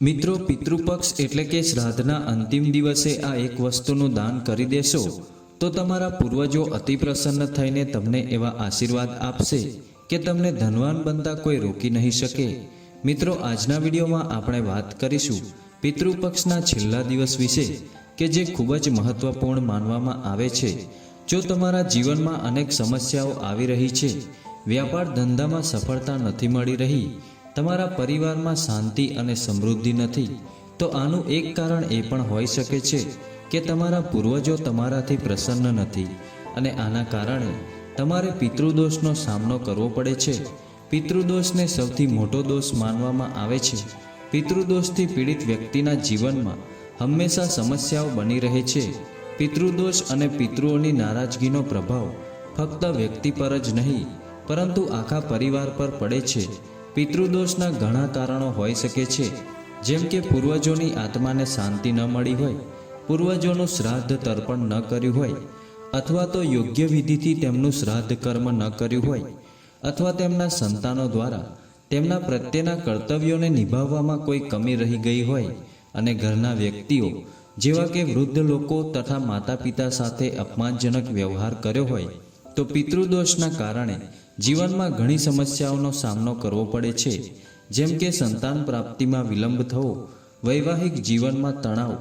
મિત્રો, પિતૃપક્ષ એટલે કે શ્રાદ્ધના અંતિમ દિવસે આ એક વસ્તુનું દાન કરી દેશો, તો તમારા પૂર્વજો અતિ પ્રસન્ન થઈને તમને એવા આશીર્વાદ આપશે કે તમને ધનવાન બનતા કોઈ રોકી નહીં શકે. મિત્રો, આજના વિડીયોમાં આપણે વાત કરીશું પિતૃપક્ષના છેલ્લા દિવસ વિશે, કે જે ખૂબ જ મહત્વપૂર્ણ માનવામાં આવે છે. જો તમારા જીવનમાં અનેક સમસ્યાઓ આવી રહી છે, વ્યાપાર ધંધામાં સફળતા નથી મળી રહી તમારા પરિવારમાં શાંતિ અને સમૃદ્ધિ નથી, તો આનું એક કારણ એ પણ હોઈ શકે છે કે તમારા પૂર્વજો તમારાથી પ્રસન્ન નથી અને આના કારણે તમારે પિતૃદોષનો સામનો કરવો પડે છે. પિતૃદોષને સૌથી મોટો દોષ માનવામાં આવે છે. પિતૃદોષથી પીડિત વ્યક્તિના જીવનમાં હંમેશા સમસ્યાઓ બની રહે છે. પિતૃદોષ અને પિતૃઓની નારાજગીનો પ્રભાવ ફક્ત વ્યક્તિ પર જ નહીં, પરંતુ આખા પરિવાર પર પડે છે. પિતૃદોષના ઘણા કારણો હોઈ શકે છે. જેમ કે પૂર્વજોની આત્માને શાંતિ ન મળી હોય, પૂર્વજોનું શ્રાદ્ધ તર્પણ ન કર્યું હોય, અથવા તો યોગ્ય વિધિથી તેમનું શ્રાદ્ધ કર્મ ન કર્યું હોય, અથવા તેમના સંતાનો દ્વારા તેમના પ્રત્યેના કર્તવ્યોને નિભાવવામાં કોઈ કમી રહી ગઈ હોય, અને ઘરના વ્યક્તિઓ, જેવા કે વૃદ્ધ લોકો તથા માતા પિતા સાથે અપમાનજનક વ્યવહાર કર્યો હોય, તો પિતૃદોષના કારણે જીવનમાં ઘણી સમસ્યાઓનો સામનો કરવો પડે છે. જેમ કે સંતાન પ્રાપ્તિમાં વિલંબ થવો, વૈવાહિક જીવનમાં તણાવ,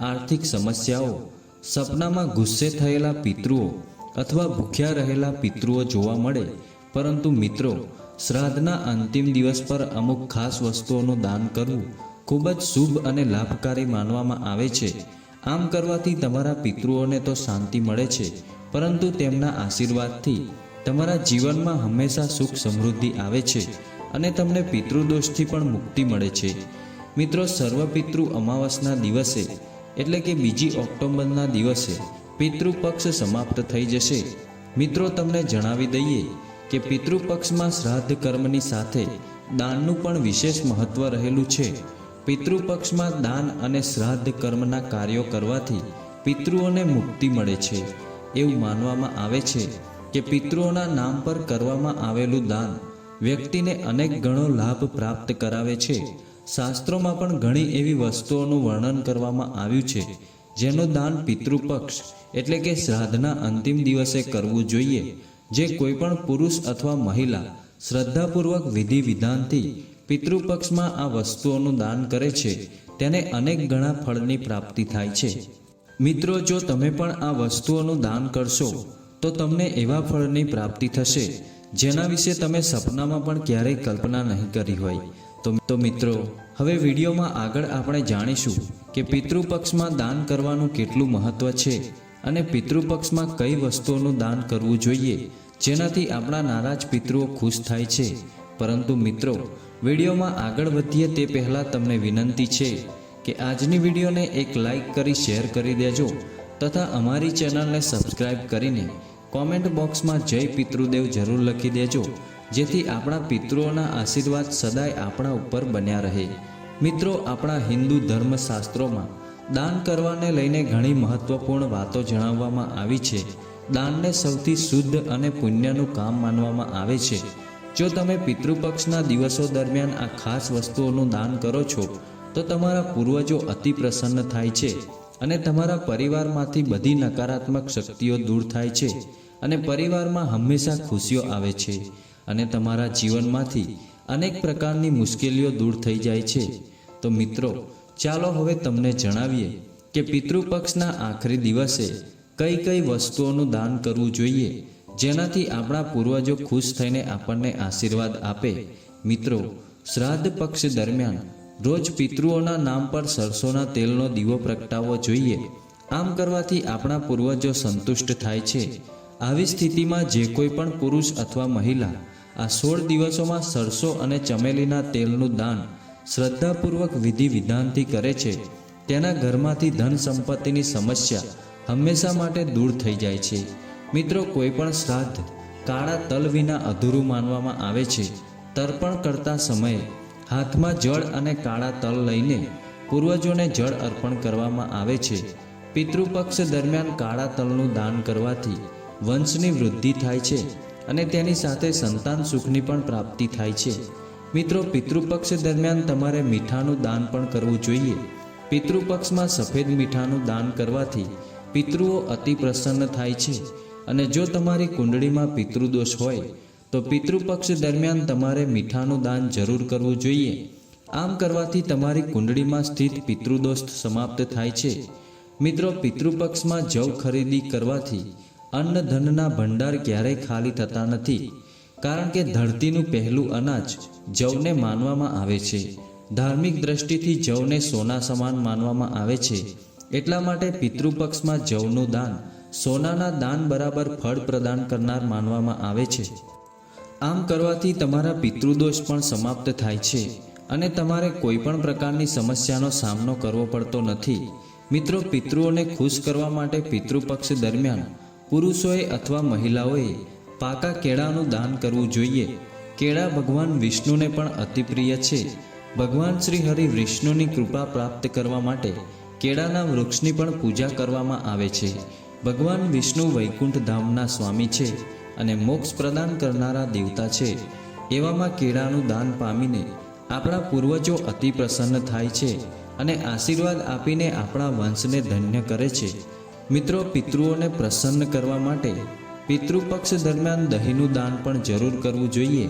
આર્થિક સમસ્યાઓ, સપનામાં ગુસ્સે થયેલા પિતૃઓ અથવા ભૂખ્યા રહેલા પિતૃઓ જોવા મળે. પરંતુ મિત્રો, શ્રાદ્ધના અંતિમ દિવસ પર અમુક ખાસ વસ્તુઓનું દાન કરવું ખૂબ જ શુભ અને લાભકારી માનવામાં આવે છે. આમ કરવાથી તમારા પિતૃઓને તો શાંતિ મળે છે, પરંતુ તેમના આશીર્વાદથી તમારા જીવનમાં હંમેશા સુખ સમૃદ્ધિ આવે છે અને તમને પિતૃદોષથી પણ મુક્તિ મળે છે. મિત્રો સર્વ પિતૃ અમાવસના દિવસે, એટલે કે બીજી ઓક્ટોબરના દિવસે, પિતૃપક્ષ સમાપ્ત થઈ જશે. મિત્રો, તમને જણાવી દઈએ કે પિતૃપક્ષમાં શ્રાદ્ધ કર્મની સાથે દાનનું પણ વિશેષ મહત્વ રહેલું છે. પિતૃપક્ષમાં દાન અને શ્રાદ્ધ કર્મના કાર્યો કરવાથી પિતૃઓને મુક્તિ મળે છે. એવું માનવામાં આવે છે. કે પિતૃઓના નામ પર કરવામાં આવેલું દાન વ્યક્તિને અનેક ગણો લાભ પ્રાપ્ત કરાવે છે. શાસ્ત્રોમાં પણ ઘણી એવી વસ્તુઓનું વર્ણન કરવામાં આવ્યું છે, જેનું દાન પિતૃપક્ષ એટલે કે શ્રાદ્ધના અંતિમ દિવસે કરવું જોઈએ, જે કોઈપણ પુરુષ અથવા મહિલા શ્રદ્ધાપૂર્વક વિધિ વિધાનથી પિતૃપક્ષમાં આ વસ્તુઓનું દાન કરે છે, તેને અનેક ગણા ફળની પ્રાપ્તિ થાય છે. મિત્રો, જો તમે પણ આ વસ્તુઓનું દાન કરશો તો તમને એવા ફળની પ્રાપ્તિ થશે, જેના વિશે તમે સપનામાં પણ ક્યારેય કલ્પના નહીં કરી હોય. તો મિત્રો, હવે વિડીયોમાં આગળ આપણે જાણીશું કે પિતૃપક્ષમાં દાન કરવાનું કેટલું મહત્વ છે અને પિતૃપક્ષમાં કઈ વસ્તુઓનું દાન કરવું જોઈએ, જેનાથી આપણા નારાજ પિતૃઓ ખુશ થાય છે. પરંતુ મિત્રો, વિડીયોમાં આગળ વધીએ તે પહેલાં તમને વિનંતી છે કે આજની વિડીયોને એક લાઈક કરી, શેર કરી દેજો તથા અમારી ચેનલને સબસ્ક્રાઈબ કરીને કોમેન્ટ બોક્સમાં જય પિતૃદેવ જરૂર લખી દેજો, જેથી આપણા પિતૃઓના આશીર્વાદ સદાય આપણા ઉપર બન્યા રહે. મિત્રો, આપણા હિન્દુ ધર્મશાસ્ત્રોમાં દાન કરવાને લઈને ઘણી મહત્વપૂર્ણ વાતો જણાવવામાં આવી છે. દાનને સૌથી શુદ્ધ અને પુણ્યનું કામ માનવામાં આવે છે. જો તમે પિતૃપક્ષના દિવસો દરમિયાન આ ખાસ વસ્તુઓનું દાન કરો છો, તો તમારા પૂર્વજો અતિ પ્રસન્ન થાય છે. અને તમારા પરિવારમાંથી બધી નકારાત્મક શક્તિઓ દૂર થાય છે અને પરિવારમાં હંમેશા ખુશીઓ આવે છે અને તમારા જીવનમાંથી અનેક પ્રકારની મુશ્કેલીઓ દૂર થઈ જાય છે. તો મિત્રો, ચાલો હવે તમને જણાવીએ કે પિતૃપક્ષના આખરી દિવસે કઈ કઈ વસ્તુઓનું દાન કરવું જોઈએ, જેનાથી આપણા પૂર્વજો ખુશ થઈને આપણને આશીર્વાદ આપે. મિત્રો, શ્રાદ્ધ પક્ષ દરમિયાન રોજ પિતૃઓના નામ પર સરસોના તેલનો દીવો પ્રગટાવવો જોઈએ. આમ કરવાથી આપણા પૂર્વજો સંતુષ્ટ થાય છે. આવી સ્થિતિમાં જે કોઈ પણ પુરુષ અથવા મહિલા આ સોળ દિવસોમાં સરસો અને ચમેલીના તેલનું દાન શ્રદ્ધાપૂર્વક વિધિ વિધાનથી કરે છે. તેના ઘરમાંથી ધન સંપત્તિની સમસ્યા હંમેશા માટે દૂર થઈ જાય છે. મિત્રો, કોઈ પણ શ્રાદ્ધ કાળા તલ વિના અધૂરું માનવામાં આવે છે. તર્પણ કરતા સમયે હાથમાં જળ અને કાળા તલ લઈને પૂર્વજોને જળ અર્પણ કરવામાં આવે છે. પિતૃપક્ષ દરમિયાન કાળા તલનું દાન કરવાથી વંશની વૃદ્ધિ થાય છે અને તેની સાથે સંતાન સુખની પણ પ્રાપ્તિ થાય છે. મિત્રો, પિતૃપક્ષ દરમિયાન તમારે મીઠાનું દાન પણ કરવું જોઈએ. પિતૃપક્ષમાં સફેદ મીઠાનું દાન કરવાથી પિતૃઓ અતિ પ્રસન્ન થાય છે અને જો તમારી કુંડળીમાં પિતૃદોષ હોય તો પિતૃપક્ષ દરમિયાન તમારે મીઠાનું દાન જરૂર કરવું જોઈએ. આમ કરવાથી તમારી કુંડળીમાં સ્થિત પિતૃદોષ સમાપ્ત થાય છે. મિત્રો, પિતૃપક્ષમાં જવ ખરીદી કરવાથી અન્ન ધનના ભંડાર ક્યારેય ખાલી થતા નથી. કારણ કે ધરતીનું પહેલું અનાજ જવને માનવામાં આવે છે. ધાર્મિક દ્રષ્ટિથી જવને સોના સમાન માનવામાં આવે છે. એટલા માટે પિતૃપક્ષમાં જવનું દાન સોનાના દાન બરાબર ફળ પ્રદાન કરનાર માનવામાં આવે છે. આમ કરવાથી તમારા પિતૃદોષ પણ સમાપ્ત થાય છે અને તમારે કોઈ પણ પ્રકારની સમસ્યાનો સામનો કરવો પડતો નથી. મિત્રો, પિતૃઓને ખુશ કરવા માટે પિતૃપક્ષ દરમિયાન પુરુષોએ અથવા મહિલાઓએ પાકા કેળાનું દાન કરવું જોઈએ. કેળા ભગવાન વિષ્ણુને પણ અતિપ્રિય છે. ભગવાન શ્રી હરિ વિષ્ણુની કૃપા પ્રાપ્ત કરવા માટે કેળાના વૃક્ષની પણ પૂજા કરવામાં આવે છે. ભગવાન વિષ્ણુ વૈકુંઠ ધામના સ્વામી છે. અને મોક્ષ પ્રદાન કરનારા દેવતા છે. એવામાં કેળાનું દાન પામીને આપણા પૂર્વજો અતિ પ્રસન્ન થાય છે અને આશીર્વાદ આપીને આપણા વંશને ધન્ય કરે છે. મિત્રો, પિતૃઓને પ્રસન્ન કરવા માટે પિતૃપક્ષ દરમિયાન દહીંનું દાન પણ જરૂર કરવું જોઈએ.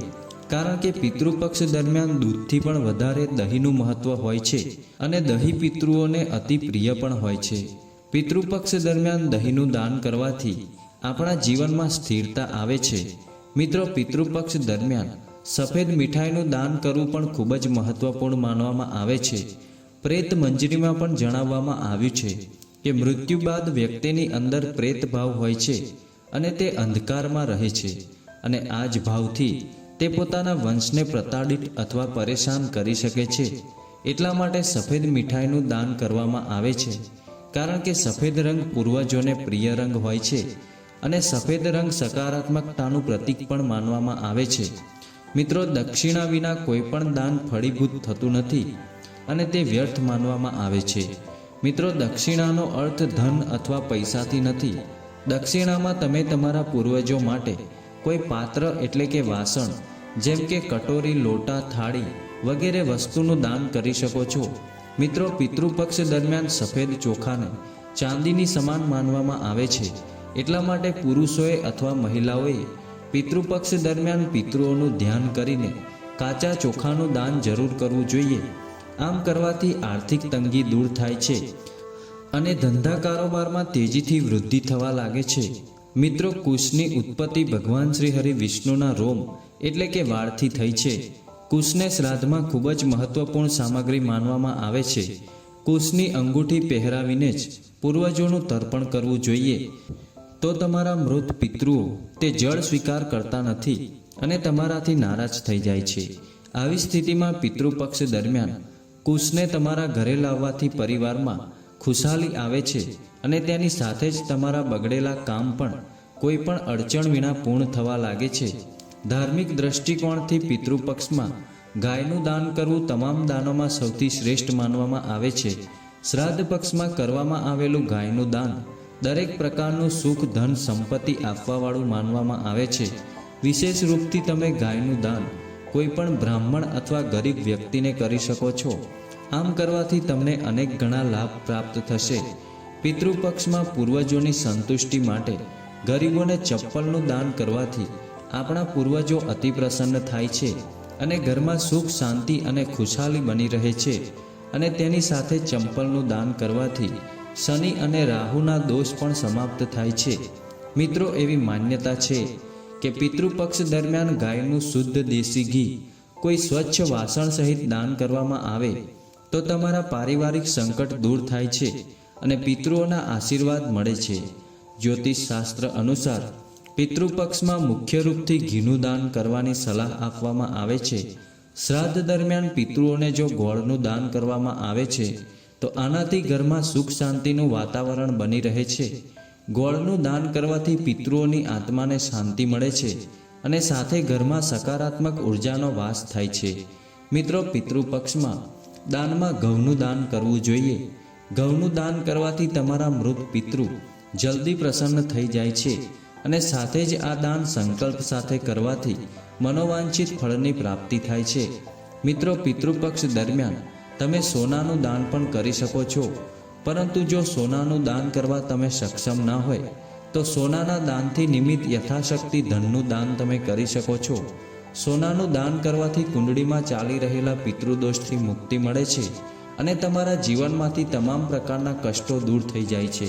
કારણ કે પિતૃપક્ષ દરમિયાન દૂધથી પણ વધારે દહીંનું મહત્વ હોય છે અને દહીં પિતૃઓને અતિ પ્રિય પણ હોય છે. પિતૃપક્ષ દરમિયાન દહીંનું દાન કરવાથી આપણા જીવનમાં સ્થિરતા આવે છે. મિત્રો, પિતૃપક્ષ દરમિયાન સફેદ મીઠાઈનું દાન કરવું પણ ખૂબ જ મહત્વપૂર્ણ માનવામાં આવે છે. પ્રેત મંજરીમાં પણ જણાવવામાં આવ્યું છે કે મૃત્યુ બાદ વ્યક્તિની અંદર પ્રેત ભાવ હોય છે અને તે અંધકારમાં રહે છે અને આ જ ભાવથી તે પોતાના વંશને પ્રતાડિત અથવા પરેશાન કરી શકે છે. એટલા માટે સફેદ મીઠાઈનું દાન કરવામાં આવે છે, કારણ કે સફેદ રંગ પૂર્વજોને પ્રિય રંગ હોય છે અને સફેદ રંગ સકારાત્મકતાનું પ્રતીક પણ માનવામાં આવે છે. મિત્રો, દક્ષિણા વિના કોઈ પણ દાન ફળીભૂત થતું નથી અને તે વ્યર્થ માનવામાં આવે છે. મિત્રો, દક્ષિણાનો અર્થ ધન અથવા પૈસાથી નથી. દક્ષિણામાં તમે તમારા પૂર્વજો માટે કોઈ પાત્ર એટલે કે વાસણ, જેમ કે કટોરી, લોટા, થાળી વગેરે વસ્તુનું દાન કરી શકો છો. મિત્રો, પિતૃપક્ષ દરમિયાન સફેદ ચોખાને ચાંદીની સમાન માનવામાં આવે છે. એટલા માટે પુરુષોએ અથવા મહિલાઓએ પિતૃપક્ષ દરમિયાન પિતૃઓનું ધ્યાન કરીને કાચા ચોખાનું દાન જરૂર કરવું જોઈએ. આમ કરવાથી આર્થિક તંગી દૂર થાય છે અને ધંધા કારોબારમાં તેજીથી વૃદ્ધિ થવા લાગે છે. મિત્રો, કુશની ઉત્પત્તિ ભગવાન શ્રી હરિ વિષ્ણુના રોમ એટલે કે વાળથી થઈ છે. કુશને શ્રાદ્ધમાં ખૂબ જ મહત્વપૂર્ણ સામગ્રી માનવામાં આવે છે. કુશની અંગૂઠી પહેરાવીને જ પૂર્વજોનું તર્પણ કરવું જોઈએ. તો તમારા મૃત પિતૃઓ તે જળ સ્વીકાર કરતા નથી અને તમારાથી નારાજ થઈ જાય છે. આવી સ્થિતિમાં પિતૃપક્ષ દરમિયાન કુશને તમારા ઘરે લાવવાથી પરિવારમાં ખુશાલી આવે છે અને તેની સાથે જ તમારા બગડેલા કામ પણ કોઈ પણ અડચણ વિના પૂર્ણ થવા લાગે છે. ધાર્મિક દ્રષ્ટિકોણથી પિતૃપક્ષમાં ગાયનું દાન કરવું તમામ દાનોમાં સૌથી શ્રેષ્ઠ માનવામાં આવે છે. શ્રાદ્ધ પક્ષમાં કરવામાં આવેલું ગાયનું દાન દરેક પ્રકારનું સુખ, ધન, સંપત્તિ આપવાવાળું માનવામાં આવે છે. વિશેષ રૂપથી તમે ગાયનું દાન, કોઈ પણ બ્રાહ્મણ અથવા ગરીબ વ્યક્તિને કરી શકો છો. આમ કરવાથી તમને અનેક ગણા લાભ પ્રાપ્ત થશે. પિતૃપક્ષમાં પૂર્વજોની સંતુષ્ટિ માટે, ગરીબોને ચપ્પલનું દાન કરવાથી આપણા પૂર્વજો અતિ પ્રસન્ન થાય છે અને ઘરમાં સુખ, શાંતિ અને ખુશાલી બની રહે છે અને તેની સાથે ચંપલનું દાન કરવાથી શનિ અને રાહુના દોષ પણ સમાપ્ત થાય છે. મિત્રો, એવી માન્યતા છે કે પિતૃપક્ષ દરમિયાન ગાયનું શુદ્ધ દેશી ઘી કોઈ સ્વચ્છ વાસણ સહિત દાન કરવામાં આવે તો તમારા પારિવારિક સંકટ દૂર થાય છે અને પિતૃઓના આશીર્વાદ મળે છે. જ્યોતિષ શાસ્ત્ર અનુસાર પિતૃપક્ષમાં મુખ્ય રૂપથી ઘીનું દાન કરવાની સલાહ આપવામાં આવે છે. શ્રાદ્ધ દરમિયાન પિતૃઓને જો ગોળનું દાન કરવામાં આવે છે તો આનાથી ઘરમાં સુખ શાંતિનું વાતાવરણ બની રહે છે. ગોળનું દાન કરવાથી પિતૃઓની આત્માને શાંતિ મળે છે અને સાથે ઘરમાં સકારાત્મક ઉર્જાનો વાસ થાય છે. મિત્રો, પિતૃપક્ષમાં દાનમાં ઘઉંનું દાન કરવું જોઈએ. ઘઉંનું દાન કરવાથી તમારા મૃત પિતૃ જલ્દી પ્રસન્ન થઈ જાય છે અને સાથે જ આ દાન સંકલ્પ સાથે કરવાથી મનોવાંછિત ફળની પ્રાપ્તિ થાય છે. મિત્રો, પિતૃપક્ષ દરમિયાન તમે સોનાનું દાન પણ કરી શકો છો. પરંતુ જો સોનાનું દાન કરવા તમે સક્ષમ ના હોય, તો સોનાના દાનથી નિમિત્ત યથાશક્તિ ધનનું દાન તમે કરી શકો છો. સોનાનું દાન કરવાથી કુંડળીમાં ચાલી રહેલા પિતૃદોષથી મુક્તિ મળે છે અને તમારા જીવનમાંથી તમામ પ્રકારના કષ્ટો દૂર થઈ જાય છે.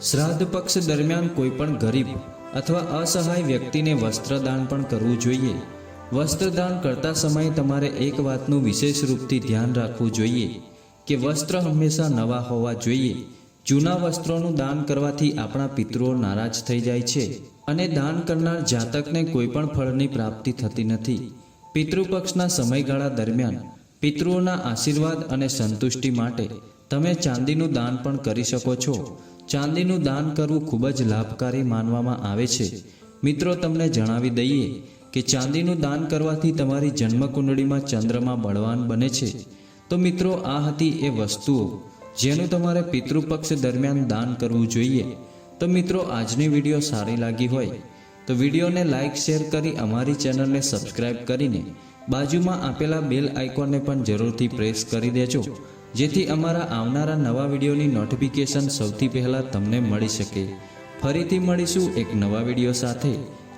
શ્રાદ્ધ પક્ષ દરમિયાન કોઈ પણ ગરીબ અથવા અસહાય વ્યક્તિને વસ્ત્રદાન પણ કરવું જોઈએ. વસ્ત્રદાન કરતા સમયે તમારે એક વાતનું વિશેષ રૂપથી ધ્યાન રાખવું જોઈએ કે વસ્ત્ર હંમેશા નવા હોવા જોઈએ. જૂના વસ્ત્રોનું દાન કરવાથી આપણા પિતૃઓ નારાજ થઈ જાય છે અને દાન કરનાર જાતકને કોઈ પણ ફળની પ્રાપ્તિ થતી નથી. પિતૃપક્ષના સમયગાળા દરમિયાન પિતૃઓના આશીર્વાદ અને સંતુષ્ટિ માટે તમે ચાંદીનું દાન પણ કરી શકો છો. ચાંદીનું દાન કરવું ખૂબ જ લાભકારી માનવામાં આવે છે. મિત્રો, તમને જણાવી દઈએ કે ચાંદીનું દાન કરવાથી તમારી જન્મકુંડળીમાં ચંદ્રમાં બળવાન બને છે? તો મિત્રો, આ હતી એ વસ્તુઓ જેનું તમારે પિતૃપક્ષ દરમિયાન દાન કરવું જોઈએ. તો મિત્રો, આજની વીડિયો સારી લાગી હોય તો વિડીયોને લાઇક શેર કરી અમારી ચેનલને સબસ્ક્રાઇબ કરીને બાજુમાં આપેલા બેલ આઇકોનને પણ જરૂરથી પ્રેસ કરી દેજો, જેથી અમારા આવનારા નવા વિડીયોની નોટિફિકેશન સૌથી પહેલાં તમને મળી શકે. ફરીથી મળીશું એક નવા વીડિયો સાથે.